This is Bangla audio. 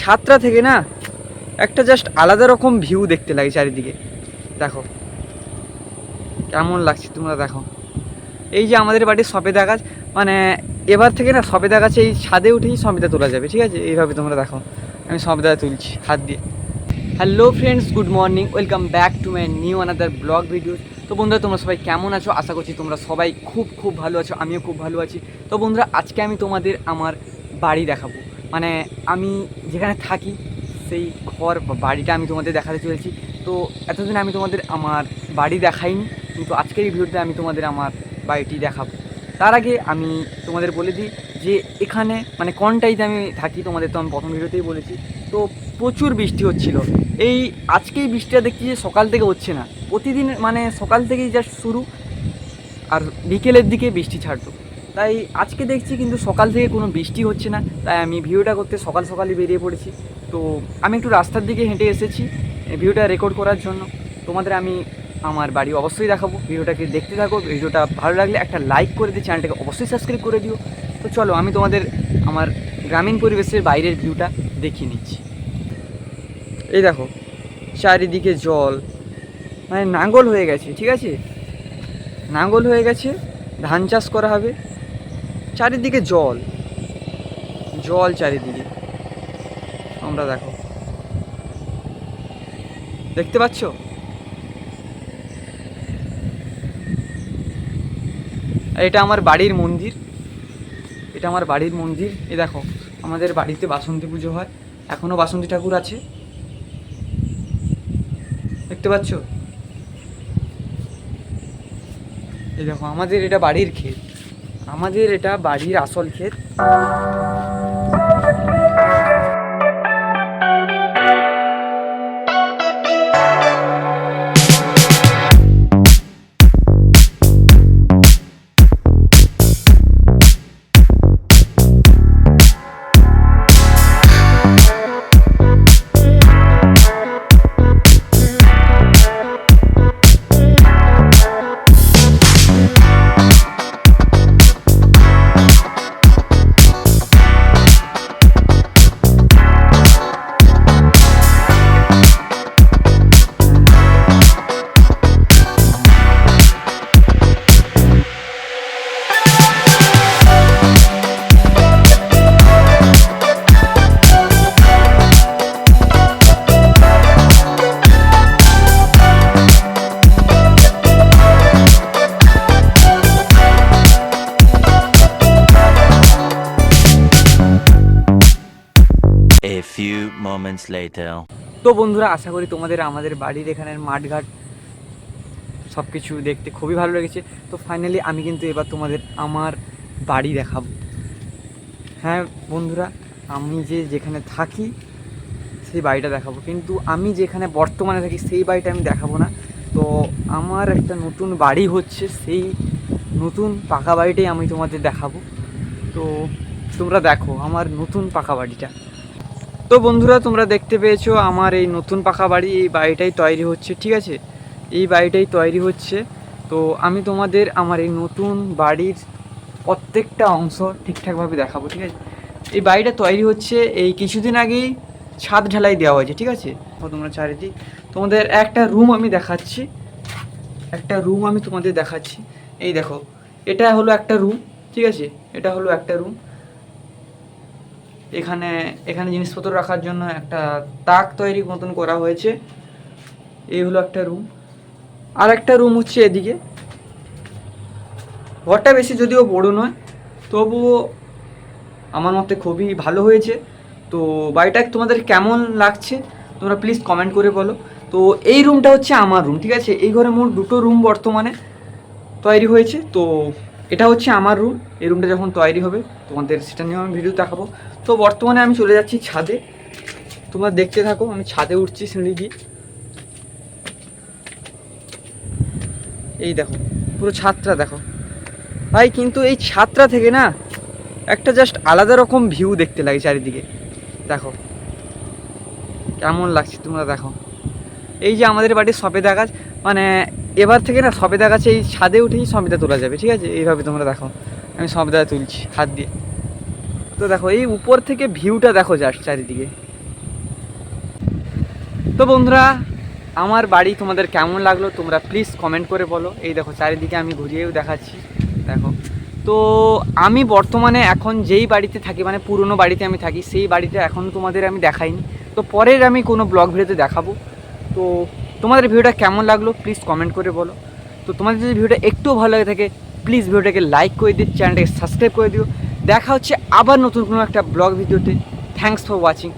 ছাদটা থেকে না, একটা জাস্ট আলাদা রকম ভিউ দেখতে লাগে চারিদিকে। দেখো, কেমন লাগছে তোমরা দেখো। এই যে আমাদের বাড়ির সবেদা গাছ মানে এবার থেকে না সবেদা গাছে এই ছাদে উঠেই সবেদা তোলা যাবে, ঠিক আছে? এইভাবে তোমরা দেখো, আমি সবেদা তুলছি হাত দিয়ে। Hello friends good morning welcome back to my new another blog video তো বন্ধুরা, তোমরা সবাই কেমন আছো? আশা করছি তোমরা সবাই খুব খুব ভালো আছো, আমিও খুব ভালো আছি। তো বন্ধুরা, আজকে আমি তোমাদের আমার বাড়ি দেখাবো। মানে আমি যেখানে থাকি, সেই ঘর বাড়িটা আমি তোমাদের দেখাতে চলেছি। তো এতদিন আমি তোমাদের আমার বাড়ি দেখাইনি, কিন্তু আজকের এই ভিডিওতে আমি তোমাদের আমার বাড়িটি দেখাবো। তার আগে আমি তোমাদের বলে দিই যে এখানে মানে কোনটাইতে আমি থাকি, তোমাদের তো আমি প্রথম ভিডিওতেই বলেছি। তো প্রচুর বৃষ্টি হচ্ছিল। এই আজকেই বৃষ্টিটা দেখছি যে সকাল থেকে হচ্ছে না। প্রতিদিন মানে সকাল থেকেই জাস্ট শুরু, আর বিকেলের দিকে বৃষ্টি ছাড়তো। তাই আজকে দেখছি কিন্তু সকাল থেকে কোনো বৃষ্টি হচ্ছে না, তাই আমি ভিডিওটা করতে সকাল সকালই বেরিয়ে পড়েছি। তো আমি একটু রাস্তার দিকে হেঁটে এসেছি ভিডিওটা রেকর্ড করার জন্য। তোমাদের আমি আমার বাড়ি অবশ্যই দেখাবো, ভিডিওটাকে দেখতে থাকো, ভিডিওটা ভালো লাগলে একটা লাইক করে দিয়ে চ্যানেলটাকে অবশ্যই সাবস্ক্রাইব করে দিও। তো চলো, আমি তোমাদের আমার গ্রামীণ পরিবেশের বাইরের ভিউটা দেখিয়ে নিচ্ছি। এই দেখো, চারিদিকে জল মানে নাঙ্গল হয়ে গেছে, ঠিক আছে? নাঙ্গল হয়ে গেছে, ধান চাষ করা হবে। চারিদিকে জল। জল চারিদিকে। আমরা দেখো। দেখতে পাচ্ছ? এটা আমার বাড়ির মন্দির। এটা আমার বাড়ির মন্দির। এ দেখো, আমাদের বাড়িতে বাসন্তী পুজো হয়। এখনও বাসন্তী ঠাকুর আছে। দেখতে পাচ্ছ? এই দেখো, আমাদের এটা বাড়ির ক্ষেত। আমাদের এটা বাড়ির আসল ক্ষেত। Moments later. তো বন্ধুরা, আশা করি তোমাদের আমাদের বাড়ির এখানের মাঠঘাট সব কিছু দেখতে খুবই ভালো লেগেছে। তো ফাইনালি আমি কিন্তু এবার তোমাদের আমার বাড়ি দেখাবো। হ্যাঁ বন্ধুরা, আমি যে যেখানে থাকি সেই বাড়িটা দেখাবো। কিন্তু আমি যেখানে বর্তমানে থাকি সেই বাড়িটা আমি দেখাবো না। তো আমার একটা নতুন বাড়ি হচ্ছে, সেই নতুন পাকা বাড়িটাই আমি তোমাদের দেখাবো। তো তোমরা দেখো আমার নতুন পাকা বাড়িটা। তো বন্ধুরা, তোমরা দেখতে পেয়েছ আমার এই নতুন পাকা বাড়ি, এই বাড়িটাই তৈরি হচ্ছে, ঠিক আছে? এই বাড়িটাই তৈরি হচ্ছে। তো আমি তোমাদের আমার এই নতুন বাড়ির প্রত্যেকটা অংশ ঠিকঠাকভাবে দেখাবো, ঠিক আছে? এই বাড়িটা তৈরি হচ্ছে এই কিছুদিন আগেই ছাদ ঢালাই দেওয়া হয়েছে, ঠিক আছে? তোমরা চারিদিক। তোমাদের একটা রুম আমি দেখাচ্ছি। একটা রুম আমি তোমাদের দেখাচ্ছি। এই দেখো, এটা হলো একটা রুম, ঠিক আছে? এটা হলো একটা রুম। এখানে এখানে জিনিসপত্র রাখার জন্য একটা তাক তৈরি মতন করা হয়েছে। এই হলো একটা রুম আর একটা রুম হচ্ছে এদিকে। ঘরটা বেশি যদিও বড় নয়, তবুও আমার মতে খুবই ভালো হয়েছে। তো বাড়িটা তোমাদের কেমন লাগছে, তোমরা প্লিজ কমেন্ট করে বলো। তো এই রুমটা হচ্ছে আমার রুম ঠিক আছে? এই ঘরে মোট দুটো রুম বর্তমানে তৈরি হয়েছে। তো এটা হচ্ছে আমার রুম এই রুমটা যখন তৈরি হবে, তোমাদের সেটা নিয়ে আমি ভিডিও দেখাবো। তো বর্তমানে আমি চলে যাচ্ছি ছাদে। তোমরা দেখতে থাকো, আমি ছাদে উঠছি সিঁড়ি দিয়ে। এই দেখো, পুরো ছাদটা দেখো। ভাই, কিন্তু এই ছাদটা থেকে না, একটা জাস্ট আলাদা রকম ভিউ দেখতে লাগে চারিদিকে। দেখো, কেমন লাগছে তোমরা দেখো। এই যে আমাদের বাড়ির সবেদা গাছ মানে এবার থেকে না সবেদা গাছে এই ছাদে উঠেই সবেদা তোলা যাবে, ঠিক আছে? এইভাবে তোমরা দেখো। আমি সবেদা তুলছি হাত দিয়ে। তো দেখো, এই উপর থেকে ভিউটা দেখো জাস্ট চারিদিকে। তো বন্ধুরা, আমার বাড়ি তোমাদের কেমন লাগল তোমরা প্লিজ কমেন্ট করে বলো। এই দেখো, চারিদিকে আমি ঘুরিয়েও দেখাচ্ছি। দেখো। তো আমি বর্তমানে এখন যেই বাড়িতে থাকি মানে পুরনো বাড়িতে আমি থাকি, সেই বাড়িটা এখন তোমাদের আমি দেখাইনি। তো পরের আমি কোনো ব্লগ ভিডিওতে দেখাবো। তো তোমাদের ভিডিওটা কেমন লাগল প্লিজ কমেন্ট করে বলো। তো তোমাদের যদি ভিডিওটা একটুও ভালো লাগে থাকে প্লিজ ভিডিওটাকে লাইক করে দিও চ্যানেলটাকে সাবস্ক্রাইব করে দিও। দেখা হচ্ছে আবার নতুন কোনো একটা ব্লগ ভিডিওতে। Thanks for watching